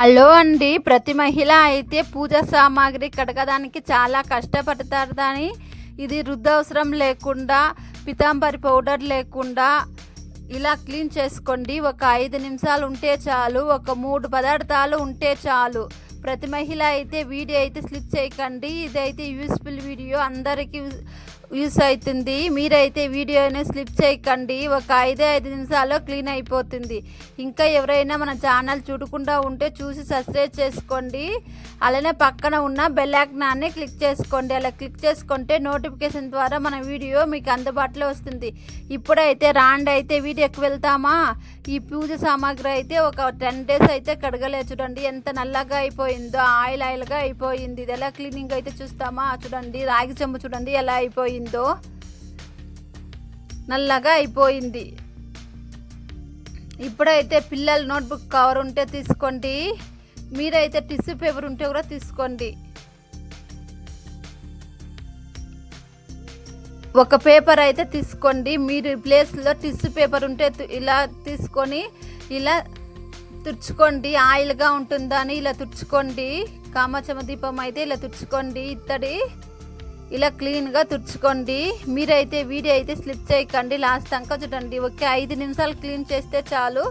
Hello అండి. ప్రతి మహిళ అయితే పూజ సామాగ్రి కడగడానికి చాలా కష్టపడతారు దాని. ఇది రుద్దవసరం లేకుండా పితాంబరి పౌడర్ లేకుండా ఇలా క్లీన్ చేసుకోండి. ఒక ఐదు నిమిషాలు ఉంటే చాలు ఒక మూడు పదార్థాలు ఉంటే చాలు. ప్రతి మహిళ అయితే వీడియో అయితే స్లిప్ చేయకండి. ఇదైతే యూస్ఫుల్ వీడియో. అందరికీ యూస్ అవుతుంది. మీరైతే వీడియోని స్లిప్ చేయకండి. ఒక ఐదే ఐదు నిమిషాల్లో క్లీన్ అయిపోతుంది. ఇంకా ఎవరైనా మన ఛానల్ చూడకుండా ఉంటే చూసి సబ్స్క్రైబ్ చేసుకోండి. అలానే పక్కన ఉన్న బెల్ ఐకాన్ని క్లిక్ చేసుకోండి. అలా క్లిక్ చేసుకుంటే నోటిఫికేషన్ ద్వారా మన వీడియో మీకు అందుబాటులో వస్తుంది. ఇప్పుడైతే రాండి అయితే వీడియోకి వెళ్తామా? ఈ పూజ సామాగ్రి అయితే ఒక టెన్ డేస్ అయితే కడగలే చూడండి ఎంత నల్లగా అయిపోయిందో ఆయిల్ ఆయిల్గా అయిపోయింది. ఇది ఎలా క్లీనింగ్ అయితే చూస్తామా? చూడండి రాగి చెంబు చూడండి ఎలా అయిపోయింది. నల్లగా అయిపోయింది. ఇప్పుడైతే పిల్లలు నోట్బుక్ కవర్ ఉంటే తీసుకోండి. మీరైతే టిష్యూ పేపర్ ఉంటే కూడా తీసుకోండి. ఒక పేపర్ అయితే తీసుకోండి. మీరు ప్లేస్లో టిష్యూ పేపర్ ఉంటే ఇలా తీసుకొని ఇలా తుడుచుకోండి. ఆయిల్గా ఉంటుందని ఇలా తుడుచుకోండి. కామచమ దీపం అయితే ఇలా తుడుచుకోండి. ఇత్తడి ఇలా క్లీన్గా తుడుచుకోండి. మీరైతే వీడియో అయితే స్లిప్ చేయకండి. లాస్ట్ అంకా చూడండి. ఓకే ఐదు నిమిషాలు క్లీన్ చేస్తే చాలు.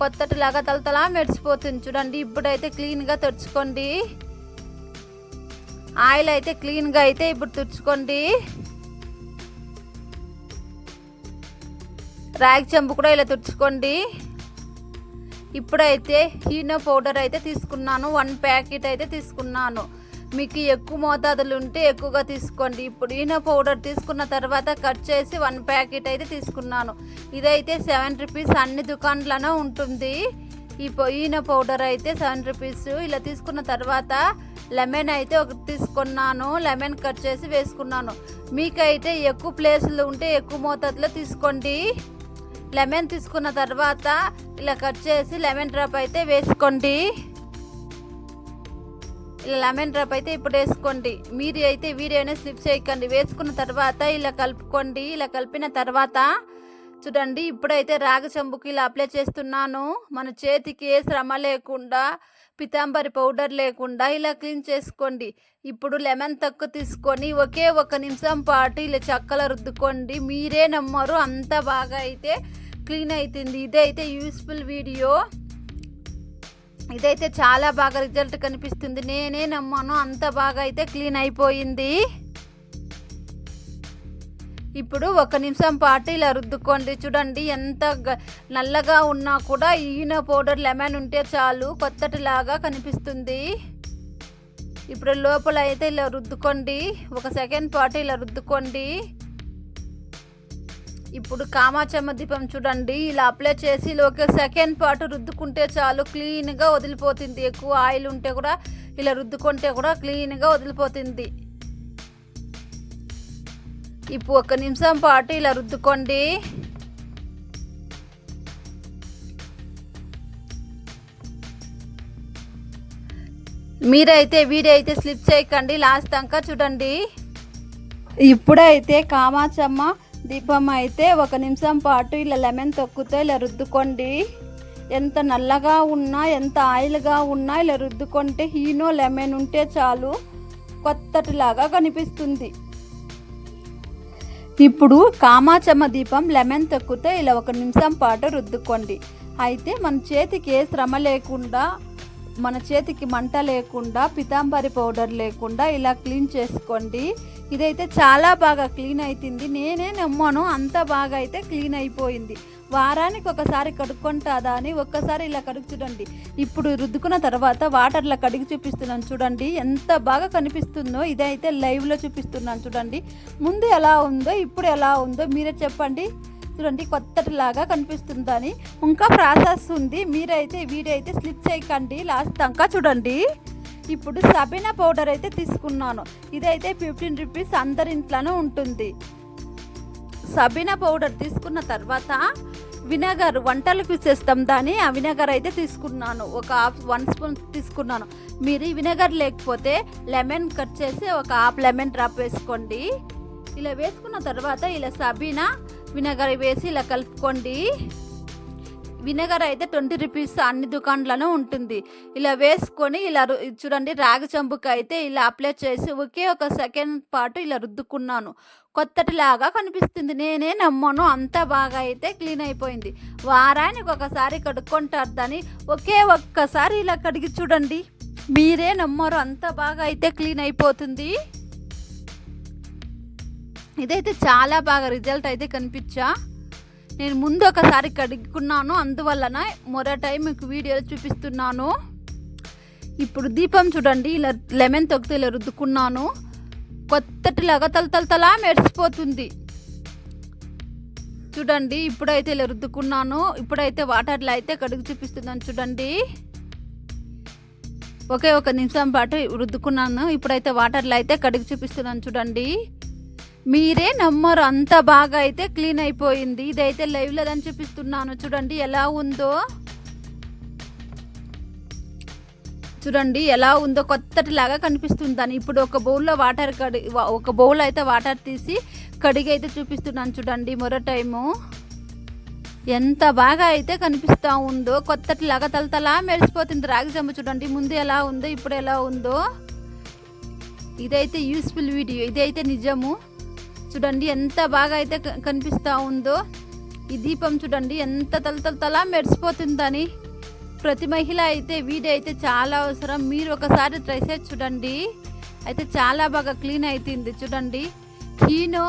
కొత్తటిలాగా తలతలా మెరిసిపోతుంది. చూడండి ఇప్పుడైతే క్లీన్గా తుడుచుకోండి. ఆయిల్ అయితే క్లీన్గా అయితే ఇప్పుడు తుడుచుకోండి. రాగి చెంబు కూడా ఇలా తుడుచుకోండి. ఇప్పుడైతే హీనో పౌడర్ అయితే తీసుకున్నాను. వన్ ప్యాకెట్ అయితే తీసుకున్నాను. మీకు ఎక్కువ మోతాదులు ఉంటే ఎక్కువగా తీసుకోండి. ఇప్పుడు ఈనో పౌడర్ తీసుకున్న తర్వాత కట్ చేసి వన్ ప్యాకెట్ అయితే తీసుకున్నాను. ఇదైతే సెవెన్ రూపీస్ అన్ని దుకాణాలను ఉంటుంది. ఈ పొ- ఈనో పౌడర్ అయితే సెవెన్ రూపీస్. ఇలా తీసుకున్న తర్వాత లెమన్ అయితే ఒకటి తీసుకున్నాను. లెమన్ కట్ చేసి వేసుకున్నాను. మీకైతే ఎక్కువ ప్లేసులు ఉంటే ఎక్కువ మోతాదులో తీసుకోండి. లెమన్ తీసుకున్న తర్వాత ఇలా కట్ చేసి లెమన్ డ్రాప్ అయితే వేసుకోండి. లెమన్ డ్రాప్ అయితే ఇప్పుడు వేసుకోండి. మీరు అయితే వీడియోనే స్లిప్ చేయకండి. వేసుకున్న తర్వాత ఇలా కలుపుకోండి. ఇలా కలిపిన తర్వాత చూడండి ఇప్పుడైతే రాగి చెంబుకి ఇలా అప్లై చేస్తున్నాను. మన చేతికి ఏ శ్రమ లేకుండా పితాంబరి పౌడర్ లేకుండా ఇలా క్లీన్ చేసుకోండి. ఇప్పుడు లెమన్ తక్కువ తీసుకొని ఒకే ఒక నిమిషం పాటు ఇలా చక్కల రుద్దుకోండి. మీరే నమ్మరు అంత బాగా అయితే క్లీన్ అవుతుంది. ఇదైతే యూస్ఫుల్ వీడియో ఇదైతే చాలా బాగా రిజల్ట్ కనిపిస్తుంది. నేనే నమ్మాను. అంత బాగా అయితే క్లీన్ అయిపోయింది. ఇప్పుడు ఒక నిమిషం పాటు ఇలా రుద్దుకోండి. చూడండి ఎంత గ- నల్లగా ఉన్నా కూడా ఈనో పౌడర్ లెమన్ ఉంటే చాలు కొత్తటిలాగా కనిపిస్తుంది. ఇప్పుడు లోపల అయితే ఇలా రుద్దుకోండి. ఒక సెకండ్ పాటు ఇలా రుద్దుకోండి. ఇప్పుడు కామాచమ్మ దీపం చూడండి. ఇలా అప్లై చేసి ఒక సెకండ్ పాటు రుద్దుకుంటే చాలు క్లీన్గా వదిలిపోతుంది. ఎక్కువ ఆయిల్ ఉంటే కూడా ఇలా రుద్దుకుంటే కూడా క్లీన్గా వదిలిపోతుంది. ఇప్పుడు ఒక నిమిషం పాటు ఇలా రుద్దుకోండి. మీరైతే వీడియో అయితే స్లిప్ చేయకండి. లాస్ట్ దాకా చూడండి. ఇప్పుడైతే కామాచమ్మ దీపం అయితే ఒక నిమిషం పాటు ఇలా లెమన్ తొక్కుతో ఇలా రుద్దుకోండి. ఎంత నల్లగా ఉన్నా ఎంత ఆయిల్గా ఉన్నా ఇలా రుద్దుకుంటే హీనో లెమన్ ఉంటే చాలు. కొత్తటిలాగా కనిపిస్తుంది. ఇప్పుడు కామాచమ్మ దీపం లెమన్ తొక్కుతో ఇలా ఒక నిమిషం పాటు రుద్దుకోండి. అయితే మన చేతికి ఏ శ్రమ లేకుండా మన చేతికి మంట లేకుండా పితాంబరి పౌడర్ లేకుండా ఇలా క్లీన్ చేసుకోండి. ఇదైతే చాలా బాగా క్లీన్ అవుతుంది నేనే నమ్మాను అంత బాగా అయితే క్లీన్ అయిపోయింది. వారానికి ఒకసారి కడుక్కుంటుందా అని ఒక్కసారి ఇలా కడుగు చూడండి. ఇప్పుడు రుద్దుకున్న తర్వాత వాటర్లో కడిగి చూపిస్తున్నాను చూడండి. ఎంత బాగా కనిపిస్తుందో ఇదైతే లైవ్లో చూపిస్తున్నాను చూడండి. ముందు ఎలా ఉందో ఇప్పుడు ఎలా ఉందో మీరే చెప్పండి. చూడండి కొత్తటిలాగా కనిపిస్తుందని ఇంకా ప్రాసెస్ ఉంది. మీరైతే వీడియో అయితే స్లిప్ చేయకండి లాస్ట్ దాకా చూడండి. ఇప్పుడు సబీనా పౌడర్ అయితే తీసుకున్నాను. ఇదైతే ఫిఫ్టీన్ రూపీస్ అందరి ఇంట్లోనే ఉంటుంది. సబీనా పౌడర్ తీసుకున్న తర్వాత వినగర్ వంటలకు చేస్తాం దాన్ని ఆ వినగర్ అయితే తీసుకున్నాను. ఒక హాఫ్ వన్ స్పూన్ తీసుకున్నాను. మీరు వినగర్ లేకపోతే లెమన్ కట్ చేసి ఒక హాఫ్ లెమన్ డ్రాప్ వేసుకోండి. ఇలా వేసుకున్న తర్వాత ఇలా సబీనా వినగర్ వేసి ఇలా కలుపుకోండి. వినగర్ అయితే ట్వంటీ రూపీస్ అన్ని దుకాణాలను ఉంటుంది. ఇలా వేసుకొని ఇలా చూడండి రాగి చెంబుకి అయితే ఇలా అప్లై చేసి ఒకే ఒక సెకండ్ పాటు ఇలా రుద్దుకున్నాను. కొత్తటిలాగా కనిపిస్తుంది. నేనే నమ్మను. అంత బాగా అయితే క్లీన్ అయిపోయింది. వారానికి ఒకసారి కడుక్కుంటారు దాన్ని. ఒకే ఒక్కసారి ఇలా కడిగి చూడండి. మీరే నమ్మరు. అంత బాగా అయితే క్లీన్ అయిపోతుంది. ఇదైతే చాలా బాగా రిజల్ట్ అయితే కనిపించా. నేను ముందు ఒకసారి కడుక్కున్నాను అందువలన మరో టైం మీకు వీడియోలు చూపిస్తున్నాను. ఇప్పుడు దీపం చూడండి ఇలా లెమన్ తొక్కితే ఇలా రుద్దుకున్నాను. కొత్తటిలాగా తల మెరిసిపోతుంది. చూడండి ఇప్పుడైతే ఇలా రుద్దుకున్నాను. ఇప్పుడైతే వాటర్లో అయితే కడుగు చూపిస్తున్నాను చూడండి. ఒకే ఒక నిమిషం పాటు రుద్దుకున్నాను. ఇప్పుడైతే వాటర్లో అయితే కడుగు చూపిస్తున్నాను చూడండి. మీరే నమ్మరు. అంత బాగా అయితే క్లీన్ అయిపోయింది. ఇదైతే లైవ్లో అని చూపిస్తున్నాను. చూడండి ఎలా ఉందో. చూడండి ఎలా ఉందో. కొత్తటిలాగా కనిపిస్తుంది దాన్ని ఇప్పుడు ఒక బౌల్లో వాటర్ కడి ఒక బౌల్ అయితే వాటర్ తీసి కడిగి అయితే చూపిస్తున్నాను చూడండి మరో టైము. ఎంత బాగా అయితే కనిపిస్తూ ఉందో. కొత్తటిలాగా తలతలా మెరిసిపోతుంది రాగి జమ్మ చూడండి. ముందు ఎలా ఉందో ఇప్పుడు ఎలా ఉందో. ఇదైతే యూస్ఫుల్ వీడియో. ఇదైతే నిజము. చూడండి ఎంత బాగా అయితే కనిపిస్తూ ఉందో. ఈ దీపం చూడండి ఎంత తల మెరిసిపోతుందని. ప్రతి మహిళ అయితే వీడియో అయితే చాలా అవసరం. మీరు ఒకసారి ట్రై చేసి చూడండి. అయితే చాలా బాగా క్లీన్ అవుతుంది చూడండి. హీనో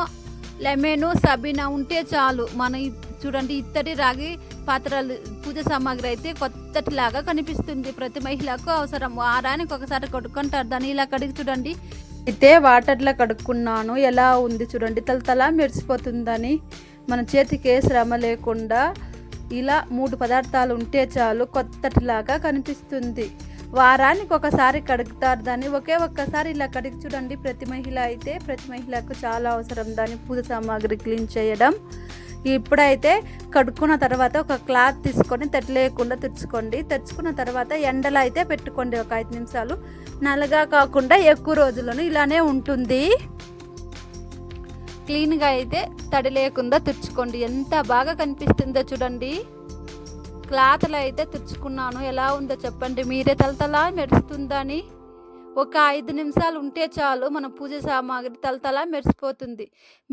లెమను సబీనా ఉంటే చాలు. మన చూడండి ఇత్తడి రాగి పాత్రలు పూజ సామాగ్రి అయితే కొత్తటిలాగా కనిపిస్తుంది. ప్రతి మహిళకు అవసరం. వారానికి ఒకసారి కొట్టుకుంటారు దాన్ని ఇలా కడిగి చూడండి. అయితే వాటర్లో కడుక్కున్నాను. ఎలా ఉంది చూడండి. తలతలా మెరిసిపోతుందని మన చేతికి ఏ శ్రమ లేకుండా ఇలా మూడు పదార్థాలు ఉంటే చాలు కొత్తటిలాగా కనిపిస్తుంది. వారానికి ఒకసారి కడుగుతారు దాన్ని ఒకే ఒక్కసారి ఇలా కడిగి చూడండి. ప్రతి మహిళ అయితే ప్రతి మహిళకు చాలా అవసరం దాన్ని పూజ సామాగ్రి క్లీన్ చేయడం. ఇప్పుడైతే కడుక్కున్న తర్వాత ఒక క్లాత్ తీసుకొని తట్టలేకుండా తెచ్చుకోండి. తెచ్చుకున్న తర్వాత ఎండలో అయితే పెట్టుకోండి ఒక ఐదు నిమిషాలు. నల్లగా కాకుండా ఎక్కువ రోజులను ఇలానే ఉంటుంది. క్లీన్గా అయితే తడి లేకుండా తుడుచుకోండి ఎంత బాగా కనిపిస్తుందో చూడండి. క్లాత్లో అయితే తుడుచుకున్నాను ఎలా ఉందో చెప్పండి. మీరే తలతలా మెరుస్తుందని. ఒక ఐదు నిమిషాలు ఉంటే చాలు మన పూజ సామాగ్రి తలతల మెరిసిపోతుంది.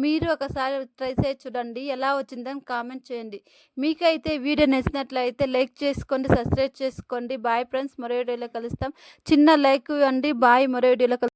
మీరు ఒకసారి ట్రై చేసి చూడండి ఎలా వచ్చిందని కామెంట్ చేయండి. మీకైతే వీడియో నచ్చినట్లయితే లైక్ చేసుకోండి సబ్స్క్రైబ్ చేసుకోండి. బాయ్ ఫ్రెండ్స్ మరో వీడియోలో కలుస్తాం. చిన్న లైక్ ఇవ్వండి బాయ్ మరో వీడియోలో